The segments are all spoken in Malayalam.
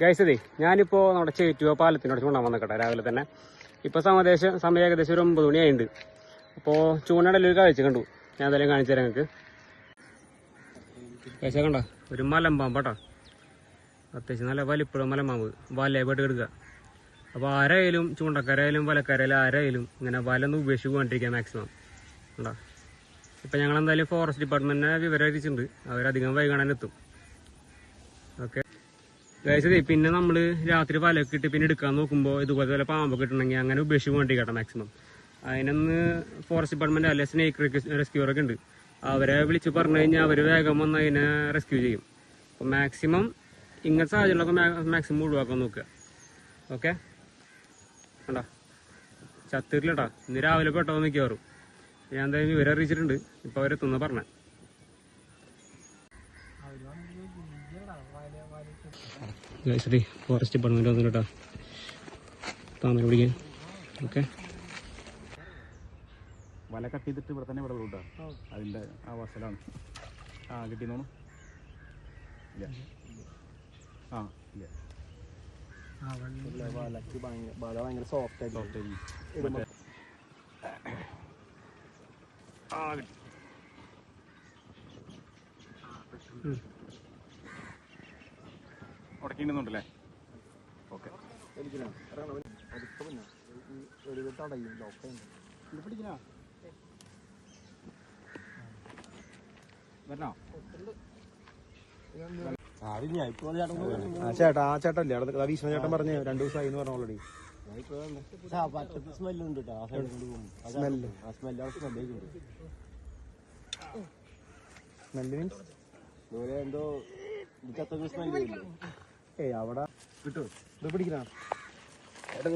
ഗൈസതേ ഞാനിപ്പോൾ നമ്മുടെ ചേറ്റുവ പാലത്തിനോട് ചൂണ്ടാൻ വന്നിക്കട്ടെ രാവിലെ തന്നെ. ഇപ്പോൾ സമദേശം സമയം ഏകദേശം ഒരു ഒമ്പത് മണിയായിട്ടുണ്ട് അപ്പോൾ ചൂണ്ടയുടെ ഒരു കാഴ്ച കണ്ടു. ഞാൻ എന്തായാലും കാണിച്ചു തരാം നിങ്ങൾക്ക് ഗൈസ കണ്ട? ഒരു മലമ്പാമ്പാട്ടോ. അത്യാവശ്യം നല്ല വലിപ്പുള്ള മലമ്പാമ്പ്. വലയായിട്ട് എടുക്കുക അപ്പോൾ ആരായാലും ചൂണ്ടക്കാരായാലും വലക്കാരായാലും ആരായാലും ഇങ്ങനെ വല ഒന്ന് ഉപേക്ഷിച്ച് പോകാണ്ടിരിക്കുക മാക്സിമം ഉണ്ടോ ഇപ്പം ഞങ്ങൾ എന്തായാലും ഫോറസ്റ്റ് ഡിപ്പാർട്ട്മെന്റിനെ വിവരം അറിയിച്ചിട്ടുണ്ട്. അവരധികം വൈകാണാനെത്തും കഴിച്ചതേ പിന്നെ നമ്മൾ രാത്രി വലയൊക്കെ ഇട്ട് പിന്നെ എടുക്കാൻ നോക്കുമ്പോൾ ഇതുപോലെ വല്ല പാമ്പൊക്കെ ഇട്ടുണ്ടെങ്കിൽ അങ്ങനെ ഉപേക്ഷിച്ച് വേണ്ടി കേട്ടോ മാക്സിമം അതിനൊന്ന് ഫോറസ്റ്റ് ഡിപ്പാർട്ട്മെന്റ് അല്ലെ സ്നേക്ക് റെസ്ക്യൂർ ഒക്കെ ഉണ്ട്. അവരെ വിളിച്ച് പറഞ്ഞു കഴിഞ്ഞാൽ അവർ വേഗം വന്ന് അതിനെ റെസ്ക്യൂ ചെയ്യും. അപ്പം മാക്സിമം ഇങ്ങനത്തെ സാഹചര്യങ്ങളൊക്കെ മാക്സിമം ഒഴിവാക്കാൻ നോക്കുക. ഓക്കെ കണ്ടോ? ചത്തിരില്ലട്ടാ ഇന്ന് രാവിലെ പെട്ടോ മിക്കവാറും ഞാൻ എന്തായാലും വിവരം അറിയിച്ചിട്ടുണ്ട്. ഇപ്പൊ അവരെത്തുന്ന പറഞ്ഞ. ശരി ഫോറസ്റ്റ് ഡിപ്പാർട്ട്മെന്റ് വന്നു കേട്ടോ താമര പിടിക്കാൻ. ഓക്കെ വല കട്ട് ചെയ്തിട്ട് ഇവിടെ തന്നെ ഇവിടെ വിടാം അതിന്റെ ആ വസലാണ് ആ കിട്ടിയെന്നോണു ഇല്ല. ആ ഇല്ല. വലക്ക് ഭയങ്കര വല ഭയങ്കര സോഫ്റ്റ് ആയിട്ട് സോഫ്റ്റ് ആയിട്ട് ആ കിട്ടി ഉടക്കിണ്ടെന്നുണ്ടല്ലേ ഓക്കെ വലിക്കണം ഇറങ്ങണം അടുത്ത പിന്നെ ഒരു തടയും ലോക്കുണ്ട് ഇത് പിടിക്കണോ ഓക്കെ. ആ ചേട്ടാ ആ ചേട്ടൻ അവിടെ ചേട്ടൻ പറഞ്ഞു രണ്ടു ദിവസമായി എന്ന് പറഞ്ഞു ഓൾറെഡി സ്മെല്ലുണ്ട് സ്മെല്ല് ആ സ്മെല്ല് മീൻസ് എന്തോ ചത്തൊക്കെ സ്മെല്ല് ഏയ് അവിടെ. കിട്ടുമോ ഇത് പിടിക്കണം. ചേട്ടാ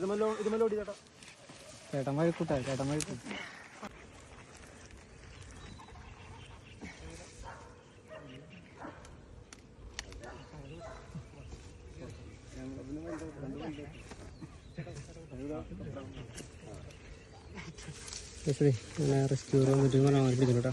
ഇത് മെല്ലോ ഇത് മെല്ലോ ഓടി ചേട്ടാ ചേട്ടൻ വഴിക്കൂട്ടാ ചേട്ടൻ വഴിക്കൂട്ട റെസ്ക്യൂ വന്നിട്ട് പറഞ്ഞാൽ പിടിച്ചു കേട്ടോ.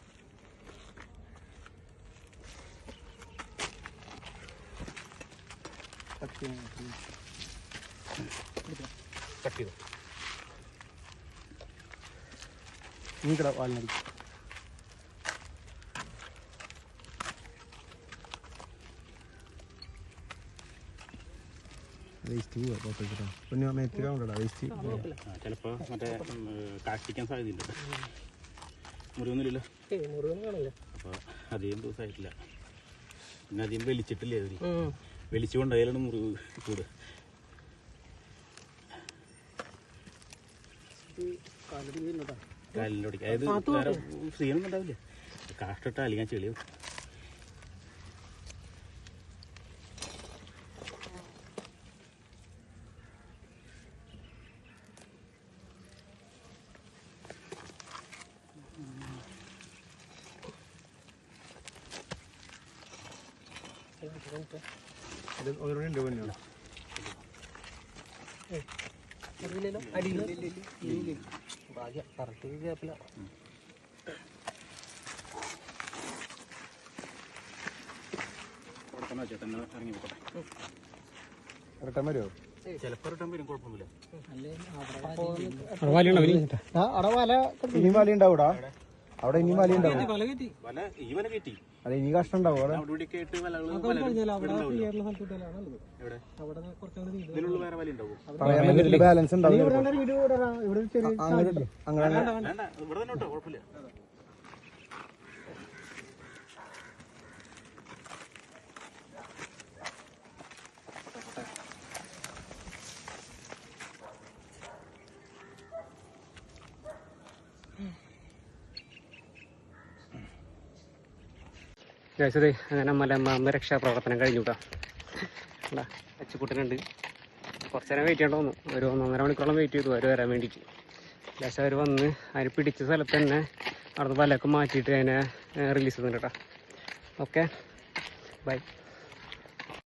കട്ട് ചെയ്തു? നീക്കട വാലിനടി. വേസ്റ്റ് പോവാ പുറത്തേക്കിട്ടാ പിന്നെ മേത്തിലാവണ്ടടാ വേസ്റ്റ് ആ, ചിലപ്പോ മറ്റേ കാഷ്ടിക്കാൻ സാധ്യതയുണ്ട്. മുറിവൊന്നുമില്ലല്ലോ. അപ്പൊ അധികം ദിവസമായിട്ടില്ല പിന്നെ അധികം വലിച്ചിട്ടില്ലേ വലിച്ചു അതിലാണ് മുറിവ് കൂട്. കാലിന്റെ ഒടിക്കുക അതായത് വേറെ ക്ഷീണമൊന്നും ഉണ്ടാവില്ല. കാഷ്ടിട്ട അല്ലെങ്കിൽ ചെളിയോ ഇത് ഓരോണ്ട് റിട്ടേൺ വരുമോ ചിലപ്പോ റിട്ടേൺ വരും കുഴപ്പമൊന്നുമില്ല അവിടെ വലിയുണ്ടോ ഇനി? അവിടെ വല ഇനിയും വല ഉണ്ടാവൂടാ അവിടെ ഇനി വല ഉണ്ടാവും അതെ ഇനി കഷ്ടം ഉണ്ടാവും അവിടെ. പറയാൻ പറ്റില്ല ബാലൻസ് ഉണ്ടാവും അങ്ങനെ ഇട്ടോ. അങ്ങനെ വേണ്ട രക്ഷാ പ്രവർത്തനം കഴിച്ചത് കഴിഞ്ഞു കേട്ടോ എന്താ അച്ചുക്കുട്ടനുണ്ട്. കുറച്ച് നേരം വെയിറ്റ് ചെയ്യേണ്ട വന്നു. ഒരു ഒന്നൊന്നര മണിക്കൂറോളം വെയിറ്റ് ചെയ്തു അവർ വരാൻ വേണ്ടിയിട്ട്. ലേശം അവർ വന്ന് അതിന് പിടിച്ച സ്ഥലത്ത് തന്നെ അവിടുന്ന് വലയൊക്കെ മാറ്റിയിട്ട് അതിനെ റിലീസ് ചെയ്യുന്നുണ്ട് കേട്ടോ ഓക്കെ ബൈ